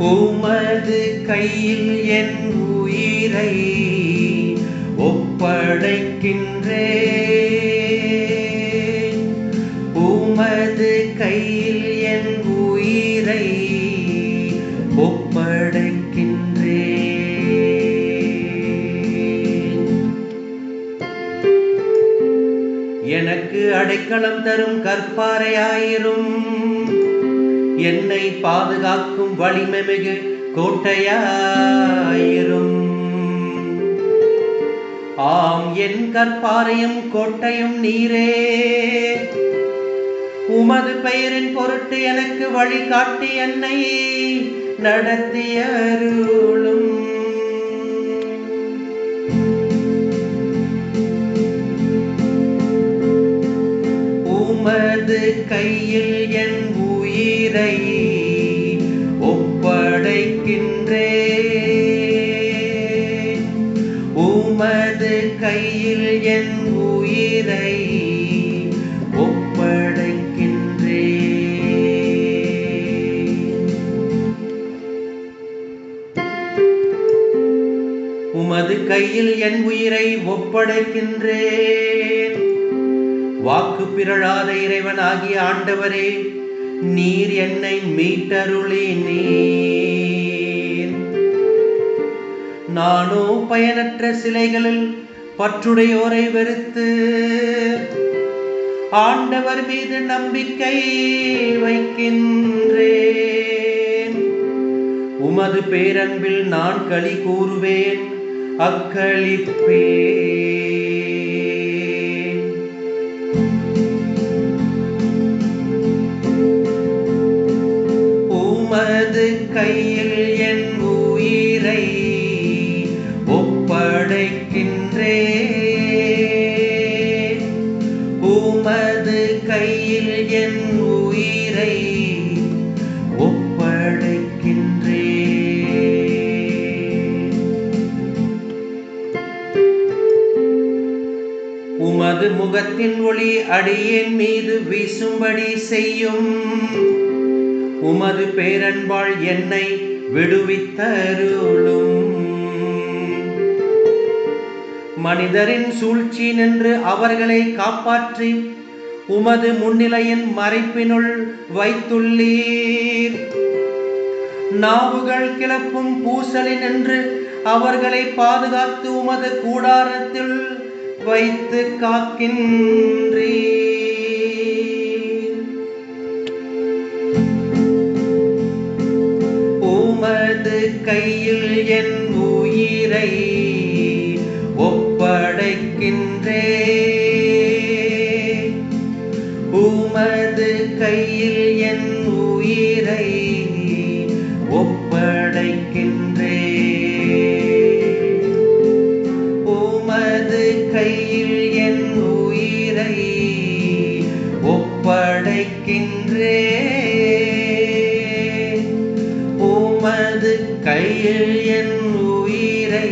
உமது கையில் என் உயிரை ஒப்படைக்கின்றே உமது கையில் என் உயிரை ஒப்படைக்கின்றே எனக்கு அடைக்கலம் தரும் கற்பாறையாயிரும் என்னை பாதுகாக்கும் வலிமை மிகு கோட்டையாயிரும். ஆம் என் கற்பாறையும் கோட்டையும் நீரே. உமது பெயரின் பொருட்டு எனக்கு வழிகாட்டி என்னை நடத்திய அருளும். உமது கையில் என் உயிரை ஒப்படைக்கின்றே உமது கையில் என் உயிரை உமது கையில் என் உயிரை ஒப்படைக்கின்றேன். வாக்கு பிறழாத இறைவனாகிய ஆண்டவரே நீர் என்னை மீட்டருளி நீர். நானோ பயனற்ற சிலைகளில் பற்றுடையோரை வெறுத்து ஆண்டவர் மீது நம்பிக்கை வைக்கின்றேன். உமது பேரன்பில் நான் களி கூறுவேன் அக்களிப்பேன். கையில் என் உயிரை ஒப்படைக்கின்றே. உமது கையில் என் உயிரை ஒப்படைக்கின்றேன் உமது முகத்தின் ஒளி அடியேன் மீது வீசும்படி செய்யும். உமது பேரன்பாள் என்னை விடுவித்தருளும். மனிதரின் சூழ்ச்சி நின்று அவர்களை காப்பாற்றி உமது முன்னிலையின் மறைப்பினுள் வைத்துள்ளீர். நாவுகள் கிளப்பும் பூசலி நின்று அவர்களை பாதுகாத்து உமது கூடாரத்தில் வைத்து காக்கின்றீர். உமது கையில் என் உயிரை ஒப்படைக்கின்றே உமது கையில் என் உயிரை ஒப்படைக்கின்றே உமது கையில் என் உயிரை ஒப்படைக்கின்றே உமது கையில் என் உயிரை